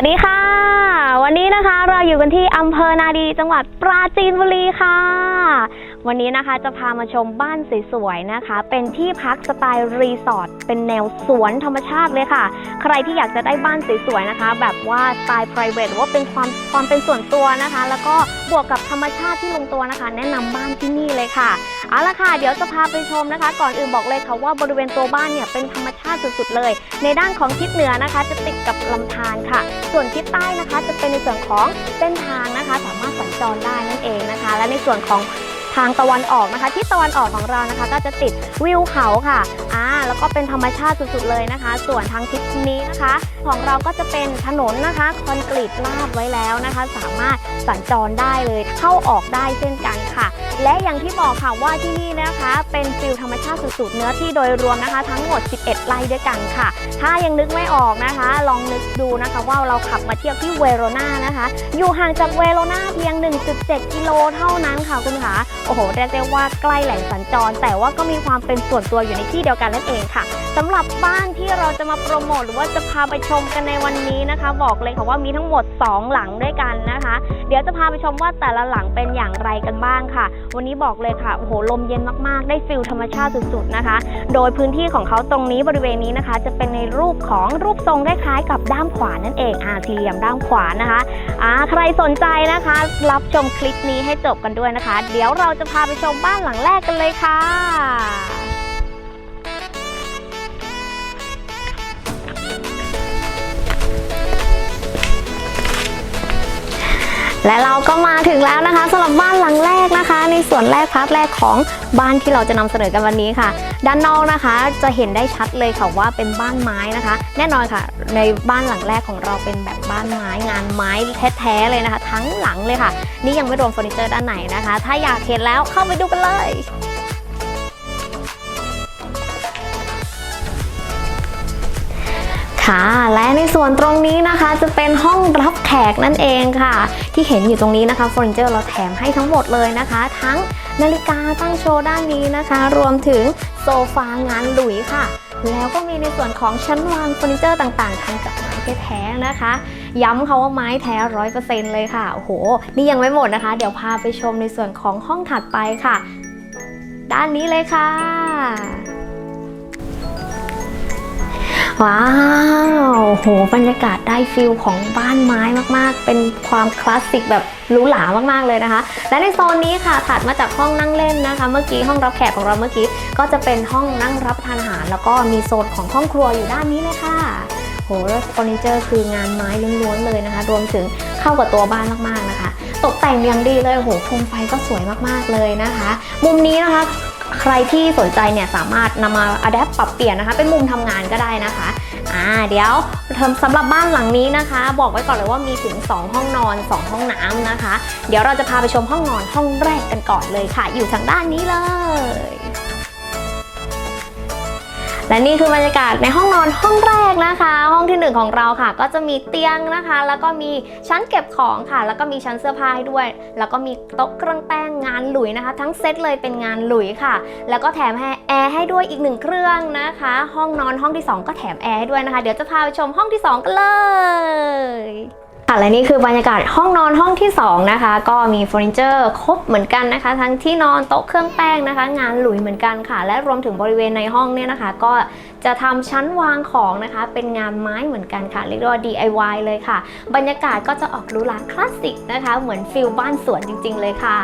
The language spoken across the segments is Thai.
สวัสดีค่ะ วันนี้นะคะเราอยู่กันที่อำเภอนาดีจังหวัดปราจีนบุรีค่ะ วันนี้นะคะจะพามาชมบ้านสวยๆนะคะ เป็นที่พักสไตล์รีสอร์ทเป็นแนวสวนธรรมชาติเลยค่ะ ใครที่อยากจะได้บ้านสวยๆนะคะ แบบว่าสไตล์ private หรือว่าเป็นความความเป็นส่วนตัวนะคะ แล้วก็บวกกับธรรมชาติที่ลงตัวนะคะ แนะนำบ้านที่นี่เลยค่ะเอาละค่ะเดี๋ยวจะพาไปชมนะคะ ก่อนอื่นบอกเลยค่ะว่าบริเวณตัวบ้านเนี่ยเป็นธรรมชาติสุดๆเลย ในด้านของทิศเหนือนะคะ จะติดกับลำธารค่ะ ส่วนทิศใต้นะคะ จะเป็นในส่วนของเส้นทางนะคะ สามารถสัญจรได้นั่นเองนะคะ และในส่วนของ ทางตะวันออกนะคะ ที่ตะวันออกของเรานะคะ ก็จะติดวิวเขาค่ะอ่าแล้วก็เป็นธรรมชาติสุดๆเลยนะคะ ส่วนทางทิศนี้นะคะ ของเราก็จะเป็นถนนนะคะคอนกรีตลาดไว้แล้วนะคะ สามารถสัญจรได้เลยเข้าออกได้เช่นกันค่ะ และอย่างที่บอกค่ะว่าที่นี่นะคะ เป็นฟิลธรรมชาติสุดๆเนื้อที่โดยรวมนะคะ ทั้งหมด 11 ไร่ด้วยกันค่ะ ถ้ายังนึกไม่ออกนะคะ ลองนึกดูนะคะว่าเราขับมาเที่ยวที่เวโรนานะคะ อยู่ห่างจากเวโรนาเพียง 1.7 กิโลเท่านั้นค่ะคุณคะโอ้โหเรียกได้ว่าใกล้แหล่งสัญจร แต่ว่าก็มีความเป็นส่วนตัวอยู่ในที่เดียวกันนั่นเองค่ะสำหรับบ้านที่เราจะมาโปรโมทหรือว่าจะพาไปชมกันในวันนี้นะคะ บอกเลยค่ะว่ามีทั้งหมด 2 หลังด้วยกันนะคะ เดี๋ยวจะพาไปชมว่าแต่ละหลังเป็นอย่างไรกันบ้างค่ะวันนี้บอกเลยค่ะโอ้โหลมเย็นมากๆ ได้ฟิลธรรมชาติสุดๆนะคะ โดยพื้นที่ของเขาตรงนี้บริเวณนี้นะคะ จะเป็นในรูปของรูปทรงคล้ายๆกับด้ามขวานนั่นเองอ่าสี่เหลี่ยมด้ามขวานนะคะอ่าใครสนใจนะคะ รับชมคลิปนี้ให้จบกันด้วยนะคะ เดี๋ยวเราจะพาไปชมบ้านหลังแรกกันเลยค่ะ และเราก็มาถึงแล้วนะคะสำหรับบ้านหลังแรกนะคะ ในส่วนแรกพาร์ทแรกของบ้านที่เราจะนำเสนอกันวันนี้ค่ะ ด้านนอกนะคะจะเห็นได้ชัดเลยค่ะว่าเป็นบ้านไม้นะคะ แน่นอนค่ะ ในบ้านหลังแรกของเราเป็นแบบบ้านไม้งานไม้แท้ๆเลยนะคะ ทั้งหลังเลยค่ะ นี่ยังไม่รวมเฟอร์นิเจอร์ด้านไหนนะคะ ถ้าอยากเห็นแล้วเข้าไปดูกันเลย ค่ะ และในส่วนตรงนี้นะคะจะเป็นห้องรับแขกนั่นเองค่ะ ที่เห็นอยู่ตรงนี้นะคะเฟอร์นิเจอร์เราแถมให้ทั้งหมดเลยนะคะ ทั้งนาฬิกาตั้งโชว์ด้านนี้นะคะ รวมถึงโซฟางานหลุยค่ะ แล้วก็มีในส่วนของชั้นวางเฟอร์นิเจอร์ต่างๆทำจากไม้แท้ๆนะคะ ย้ำค่ะว่าไม้แท้ร้อยเปอร์เซ็นต์เลยค่ะโอ้โห นี่ยังไม่หมดนะคะ เดี๋ยวพาไปชมในส่วนของห้องถัดไปค่ะ ด้านนี้เลยค่ะ ว้าวโหบรรยากาศได้ฟิลของบ้านไม้มากๆ เป็นความคลาสสิกแบบหรูหรามากๆเลยนะคะ และในโซนนี้ค่ะถัดมาจากห้องนั่งเล่นนะคะ เมื่อกี้ห้องรับแขกของเราเมื่อกี้ก็จะเป็นห้องนั่งรับทานอาหาร แล้วก็มีโซนของห้องครัวอยู่ด้านนี้เลยค่ะโหแล้วเฟอร์นิเจอร์คืองานไม้ล้วนๆเลยนะคะ รวมถึงเข้ากับตัวบ้านมากๆนะคะ ตกแต่งอย่างดีเลยโหโคมไฟก็สวยมากๆเลยนะคะ มุมนี้นะคะ ใครที่สนใจเนี่ยสามารถนำมาอัดแอปปรับเปลี่ยนนะคะ เป็นมุมทำงานก็ได้นะคะอ่าเดี๋ยวสำหรับบ้านหลังนี้นะคะ บอกไว้ก่อนเลยว่ามีถึง 2 ห้องนอน 2 ห้องน้ำนะคะ เดี๋ยวเราจะพาไปชมห้องนอนห้องแรกกันก่อนเลยค่ะ อยู่ทางด้านนี้เลย และนี่คือบรรยากาศในห้องนอนห้องแรกนะคะ ห้องที่หนึ่งของเราค่ะ ก็จะมีเตียงนะคะ แล้วก็มีชั้นเก็บของค่ะ แล้วก็มีชั้นเสื้อผ้าให้ด้วย แล้วก็มีโต๊ะเครื่องแป้งงานหลุยนะคะ ทั้งเซตเลยเป็นงานหลุยค่ะ แล้วก็แถมแอร์ให้ด้วยอีกหนึ่งเครื่องนะคะ ห้องนอนห้องที่ 2 ก็แถมแอร์ให้ด้วยนะคะ เดี๋ยวจะพาไปชมห้องที่ 2 กันเลย ค่ะและนี่คือบรรยากาศห้องนอนห้องที่ 2 นะคะ ก็มีเฟอร์นิเจอร์ครบเหมือนกันนะคะ ทั้งที่นอนโต๊ะเครื่องแป้งนะคะ งานหลุยเหมือนกันค่ะ และรวมถึงบริเวณในห้องเนี่ยนะคะ ก็ จะทำชั้นวางของนะคะ เป็นงานไม้เหมือนกันค่ะ เรียกว่า DIY เลยค่ะ บรรยากาศก็จะออกรูหราคลาสสิกนะคะ เหมือนฟิลบ้านสวนจริง ๆ เลยค่ะ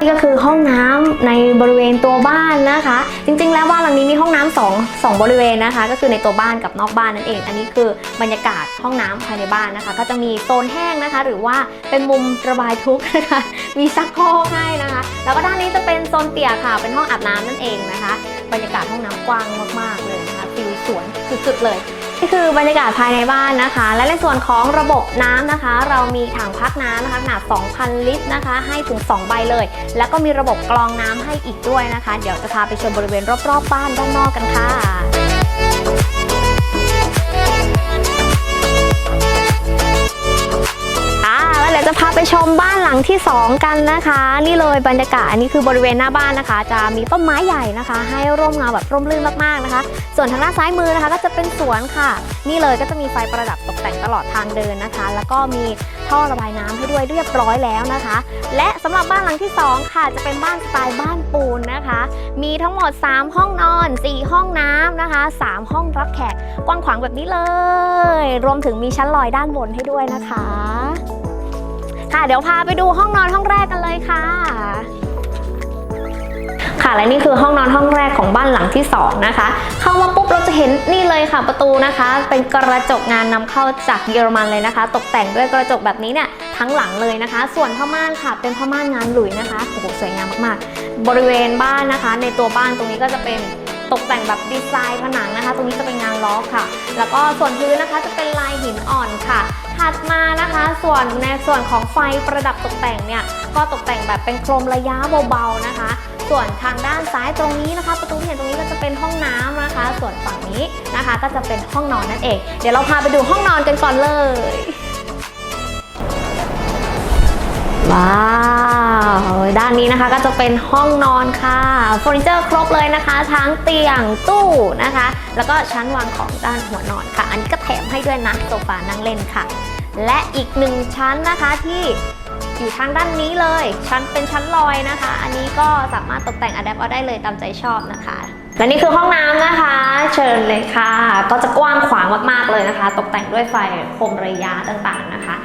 นี่ก็คือห้องน้ำในบริเวณตัวบ้านนะคะ จริง ๆ แล้วบ้านหลังนี้มีห้องน้ำสองสองบริเวณนะคะ ก็คือในตัวบ้านกับนอกบ้านนั่นเอง อันนี้คือบรรยากาศห้องน้ำภายในบ้านนะคะ ก็จะมีโซนแห้งนะคะ หรือว่าเป็นมุมระบายทุกข์นะคะ มีชักโครกให้นะคะ แล้วก็ด้านนี้จะเป็นโซนเตี่ยค่ะ เป็นห้องอาบน้ำนั่นเองนะคะ บรรยากาศห้องน้ำกว้างมากๆเลย วนสุดๆเลยนี่คือบรรยากาศภายในบ้านนะคะ และในส่วนของระบบน้ำนะคะ เรามีถังพักน้ำนะคะขนาด 2,000 ลิตรนะคะ ให้ถึง 2 ใบเลย แล้วก็มีระบบกรองน้ำให้อีกด้วยนะคะ เดี๋ยวจะพาไปชมบริเวณรอบๆบ้านด้านนอกกันค่ะอาเราเดี๋ยวจะพาไปชมบ้านหลังที่ 2 กันนะคะ นี่เลยบรรยากาศอันนี้คือบริเวณหน้าบ้านนะคะ จะมีต้นไม้ใหญ่นะคะ ให้ร่มเงาแบบร่มรื่นมากๆนะคะ ส่วนทางด้านซ้ายมือนะคะก็จะเป็นสวนค่ะ นี่เลยก็จะมีไฟประดับตกแต่งตลอดทางเดินนะคะ แล้วก็มีท่อระบายน้ำให้ด้วยเรียบร้อยแล้วนะคะ และสำหรับบ้านหลังที่สองค่ะ จะเป็นบ้านสไตล์บ้านปูนนะคะ มีทั้งหมด 3 ห้องนอน 4 ห้องน้ำนะคะ 3 ห้องรับแขกกว้างขวางแบบนี้เลย รวมถึงมีชั้นลอยด้านบนให้ด้วยนะคะ ค่ะเดี๋ยวพาไปดูห้องนอนห้องแรกกันเลยค่ะ และนี่คือห้องนอนห้องแรกของบ้านหลังที่สองนะคะ เข้ามาปุ๊บเราจะเห็นนี่เลยค่ะประตูนะคะ เป็นกระจกงานนำเข้าจากเยอรมันเลยนะคะ ตกแต่งด้วยกระจกแบบนี้เนี่ยทั้งหลังเลยนะคะ ส่วนผ้าม่านค่ะ เป็นผ้าม่านงานหลุยนะคะโอ้โหสวยงามมากๆ บริเวณบ้านนะคะ ในตัวบ้านตรงนี้ก็จะเป็นตกแต่งแบบดีไซน์ผนังนะคะ ตรงนี้จะเป็นงานล้อค่ะ แล้วก็ส่วนพื้นนะคะจะเป็นลายหินอ่อนค่ะ ถัดมานะคะ ส่วนในส่วนของไฟประดับตกแต่งเนี่ย ก็ตกแต่งแบบเป็นโครมระยะเบาๆนะคะ ส่วนทางด้านซ้ายตรงนี้นะคะ ประตูที่เห็นตรงนี้ก็จะเป็นห้องน้ำนะคะ ส่วนฝั่งนี้นะคะ ก็จะเป็นห้องนอนนั่นเอง เดี๋ยวเราพาไปดูห้องนอนกันก่อนเลยว้าวด้านนี้นะคะก็จะเป็นห้องนอนค่ะเฟอร์นิเจอร์ครบเลยนะคะ ทั้งเตียงตู้นะคะ แล้วก็ชั้นวางของด้านหัวนอนค่ะ อันนี้ก็แถมให้ด้วยนะโซฟานั่งเล่นค่ะ และอีกหนึ่งชั้นนะคะที่ อยู่ทางด้านนี้เลย ชั้นเป็นชั้นลอยนะคะ อันนี้ก็สามารถตกแต่งอะแดปเอาได้เลยตามใจชอบนะคะ และนี่คือห้องน้ำนะคะ เชิญเลยค่ะ ก็จะกว้างขวางมากๆเลยนะคะ ตกแต่งด้วยไฟโคมระยะต่างๆนะคะ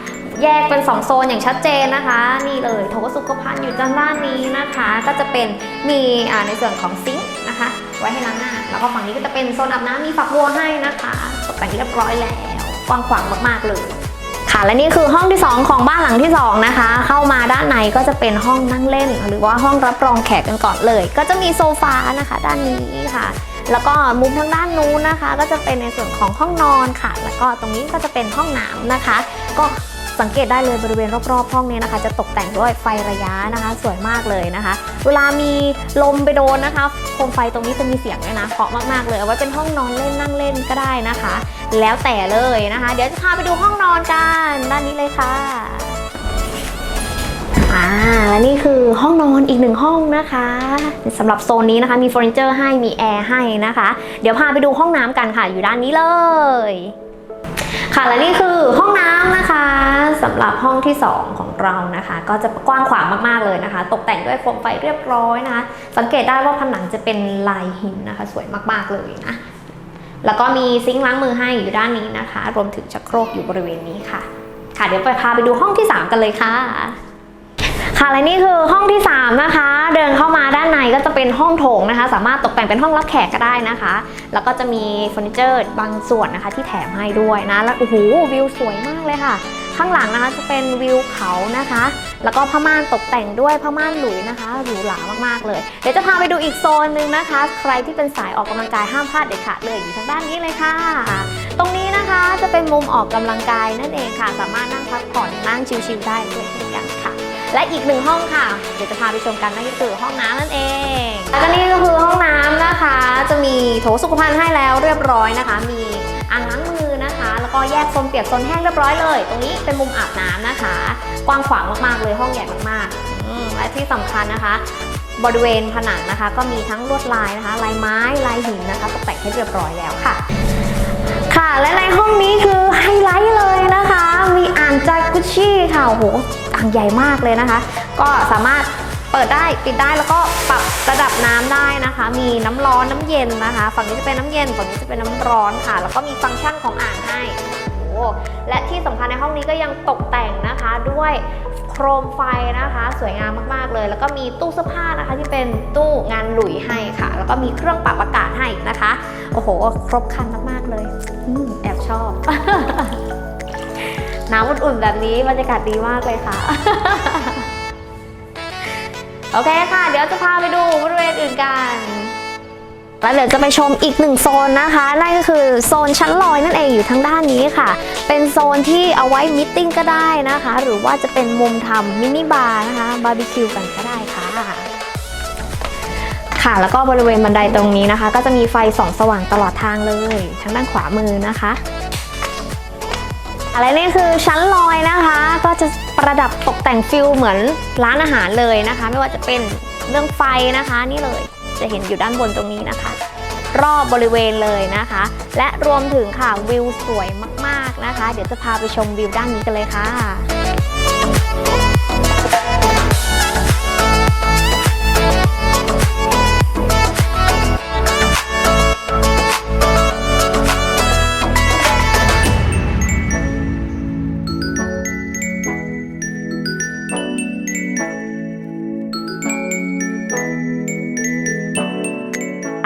แยกเป็น 2 โซนอย่างชัดเจนนะคะ นี่เลยโถสุขภัณฑ์อยู่ด้านด้านนี้นะคะ ก็จะเป็นมีในส่วนของซิงค์นะคะ ไว้ให้ล้างหน้า แล้วก็ฝั่งนี้ก็จะเป็นโซนอาบน้ำมีฝักบัวให้นะคะตกแต่งเรียบร้อยแล้วกว้างขวางมากๆเลย ค่ะ และนี่คือห้องที่ 2 ของบ้านหลังที่ 2 นะคะ เข้ามาด้านในก็จะเป็นห้องนั่งเล่น หรือว่าห้องรับรองแขกกันก่อนเลย ก็จะมีโซฟานะคะ ด้านนี้ค่ะ แล้วก็มุมทางด้านนู้นนะคะ ก็จะเป็นในส่วนของห้องนอนค่ะ แล้วก็ตรงนี้ก็จะเป็นห้องน้ำนะคะ ก็ สังเกตได้เลยบริเวณรอบๆห้องนี้นะคะ จะตกแต่งด้วยไฟระยะนะคะ สวยมากเลยนะคะ เวลามีลมไปโดนนะคะโคมไฟตรงนี้จะมีเสียงด้วยนะเพราะมากๆเลยเอาไว้เป็นห้องนอนเล่นนั่งเล่นก็ได้นะคะ แล้วแต่เลยนะคะ เดี๋ยวจะพาไปดูห้องนอนกันด้านนี้เลยค่ะอ่าและนี่คือห้องนอนอีกหนึ่งห้องนะคะสำหรับโซนนี้นะคะมีเฟอร์นิเจอร์ให้มีแอร์ให้นะคะ เดี๋ยวพาไปดูห้องน้ำกันค่ะ อยู่ด้านนี้เลย ค่ะและนี่คือห้องน้ำนะคะสำหรับห้องที่ 2 ของเรานะคะ ก็จะกว้างขวางมากๆเลยนะคะ ตกแต่งด้วยโคมไฟเรียบร้อยนะคะ สังเกตได้ว่าผนังจะเป็นลายหินนะคะ สวยมากๆเลยนะแล้วก็มีซิงค์ล้างมือให้อยู่ด้านนี้นะคะ รวมถึงชักโครกอยู่บริเวณนี้ค่ะ ค่ะเดี๋ยวไปพาไปดูห้องที่ 3 กันเลยค่ะ ค่ะและนี่คือห้องที่ 3 นะคะ เดินเข้ามา ด้านในก็จะเป็นห้องโถงนะคะ สามารถตกแต่งเป็นห้องรับแขกก็ได้นะคะ แล้วก็จะมีเฟอร์นิเจอร์บางส่วนนะคะ ที่แถมให้ด้วยนะ แล้วโอ้โหวิวสวยมากเลยค่ะ ข้างหลังนะคะจะเป็นวิวเขานะคะ แล้วก็ผ้าม่านตกแต่งด้วยผ้าม่านหลุยนะคะหรูหรามากๆเลย เดี๋ยวจะพาไปดูอีกโซนหนึ่งนะคะ ใครที่เป็นสายออกกำลังกายห้ามพลาดเด็ดขาดเลยอยู่ทางด้านนี้เลยค่ะ ตรงนี้นะคะจะเป็นมุมออกกำลังกายนั่นเองค่ะ สามารถนั่งพักผ่อนนั่งชิลๆได้ด้วยเช่นกันค่ะ และอีกหนึ่งห้องค่ะ เดี๋ยวจะพาไปชมกันนั่นก็คือห้องน้ำนั่นเอง แล้วก็นี่ก็คือห้องน้ำนะคะ จะมีโถสุขภัณฑ์ให้แล้วเรียบร้อยนะคะ มีอ่างล้างมือนะคะ แล้วก็แยกโซนเปียกโซนแห้งเรียบร้อยเลย ตรงนี้เป็นมุมอาบน้ำนะคะ กว้างขวางมากๆเลยห้องใหญ่มากๆและที่สำคัญนะคะบริเวณผนังนะคะ ก็มีทั้งลวดลายนะคะ ลายไม้ลายหินนะคะตกแต่งให้เรียบร้อยแล้วค่ะ ค่ะและในห้องนี้คือไฮไลท์เลย จากุชชี่ค่ะโอ้โหอ่างใหญ่มากเลยนะคะ ก็สามารถเปิดได้ปิดได้แล้วก็ปรับระดับน้ำได้นะคะ มีน้ำร้อนน้ำเย็นนะคะ ฝั่งนี้จะเป็นน้ำเย็นฝั่งนี้จะเป็นน้ำร้อนค่ะ แล้วก็มีฟังก์ชันของอ่างให้โอ้โหและที่สำคัญในห้องนี้ก็ยังตกแต่งนะคะด้วยโครมไฟนะคะ สวยงามมากๆเลย แล้วก็มีตู้เสื้อผ้านะคะ ที่เป็นตู้งานหลุยให้ค่ะ แล้วก็มีเครื่องปรับอากาศให้นะคะ โอ้โห ครบครันมากๆเลยอแอบชอบ น้ำอุ่นๆแบบนี้บรรยากาศดีมากเลยค่ะ โอเคค่ะ เดี๋ยวจะพาไปดูบริเวณอื่นกันแล้วเดี๋ยวจะไปชมอีกหนึ่งโซนนะคะ นั่นก็คือโซนชั้นลอยนั่นเองอยู่ทางด้านนี้ค่ะ เป็นโซนที่เอาไว้มิทติ้งก็ได้นะคะ หรือว่าจะเป็นมุมทำมินิบาร์นะคะบาร์บีคิวกันก็ได้ค่ะ ค่ะแล้วก็บริเวณบันไดตรงนี้นะคะ ก็จะมีไฟส่องสว่างตลอดทางเลย ทางด้านขวามือนะคะ อะไรนี่คือชั้นลอยนะคะ ก็จะประดับตกแต่งฟิลเหมือนร้านอาหารเลยนะคะ ไม่ว่าจะเป็นเรื่องไฟนะคะนี่เลยจะเห็นอยู่ด้านบนตรงนี้นะคะ รอบบริเวณเลยนะคะ และรวมถึงค่ะวิวสวยมาก ๆนะคะ เดี๋ยวจะพาไปชมวิวด้านนี้กันเลยค่ะ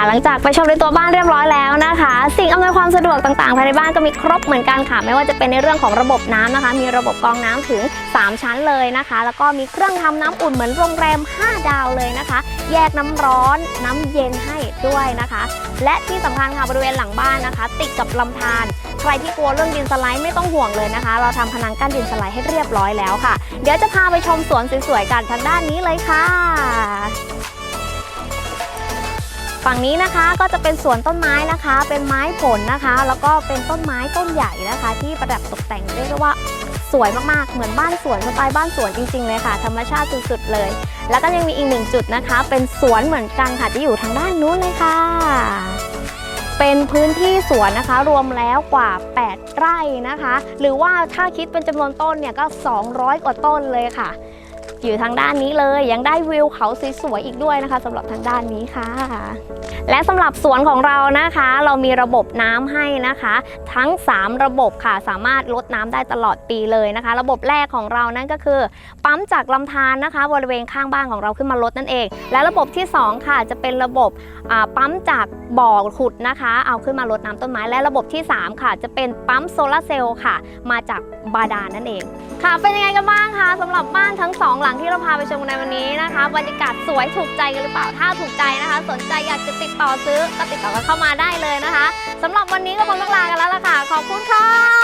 หลังจากไปชมในตัวบ้านเรียบร้อยแล้วนะคะ สิ่งอำนวยความสะดวกต่างๆภายในบ้านก็มีครบเหมือนกันค่ะ ไม่ว่าจะเป็นในเรื่องของระบบน้ำนะคะ มีระบบกรองน้ำถึง 3 ชั้นเลยนะคะ แล้วก็มีเครื่องทำน้ำอุ่นเหมือนโรงแรม 5 ดาวเลยนะคะ แยกน้ำร้อนน้ำเย็นให้ด้วยนะคะ และที่สำคัญค่ะบริเวณหลังบ้านนะคะ ติดกับลำธารใครที่กลัวเรื่องดินสไลด์ไม่ต้องห่วงเลยนะคะ เราทำพนังกั้นดินสไลด์ให้เรียบร้อยแล้วค่ะ เดี๋ยวจะพาไปชมสวนสวยๆกันทางด้านนี้เลยค่ะ ฝั่งนี้นะคะก็จะเป็นสวนต้นไม้นะคะ เป็นไม้ผลนะคะ แล้วก็เป็นต้นไม้ต้นใหญ่นะคะ ที่ประดับตกแต่งเรียกได้ว่าสวยมากๆ เหมือนบ้านสวนสไตล์บ้านสวนจริงๆเลยค่ะ ธรรมชาติสุดๆเลย แล้วก็ยังมีอีกหนึ่งจุดนะคะ เป็นสวนเหมือนกันค่ะที่อยู่ทางด้านนู้นเลยค่ะ เป็นพื้นที่สวนนะคะ รวมแล้วกว่า 8 ไร่นะคะ หรือว่าถ้าคิดเป็นจำนวนต้นเนี่ยก็ 200 กว่าต้นเลยค่ะ อยู่ทางด้านนี้เลย ยังได้วิวเขาสวยๆอีกด้วยนะคะสำหรับทางด้านนี้ค่ะ และสำหรับสวนของเรานะคะ เรามีระบบน้ำให้นะคะ ทั้ง 3 ระบบค่ะ สามารถลดน้ำได้ตลอดปีเลยนะคะ ระบบแรกของเรานั่นก็คือ ปั๊มจากลำธารนะคะ บริเวณข้างบ้านของเราขึ้นมาลดนั่นเอง และระบบที่ 2 ค่ะจะเป็นระบบ ปั๊มจากบ่อขุดนะคะ เอาขึ้นมาลดน้ำต้นไม้และระบบที่ 3 ค่ะ จะเป็นปั๊มโซลาร์เซลล์ค่ะ มาจากบาดาลนั่นเอง ค่ะ เป็นยังไงกันบ้างคะสำหรับบ้านทั้งสองหลังที่เราพาไปชมในวันนี้นะคะบรรยากาศสวยถูกใจกันหรือเปล่าถ้าถูกใจนะคะ สนใจอยากจะติดต่อซื้อก็ติดต่อกันเข้ามาได้เลยนะคะสำหรับวันนี้ก็คงต้องลากันแล้วล่ะค่ะ ขอบคุณค่ะ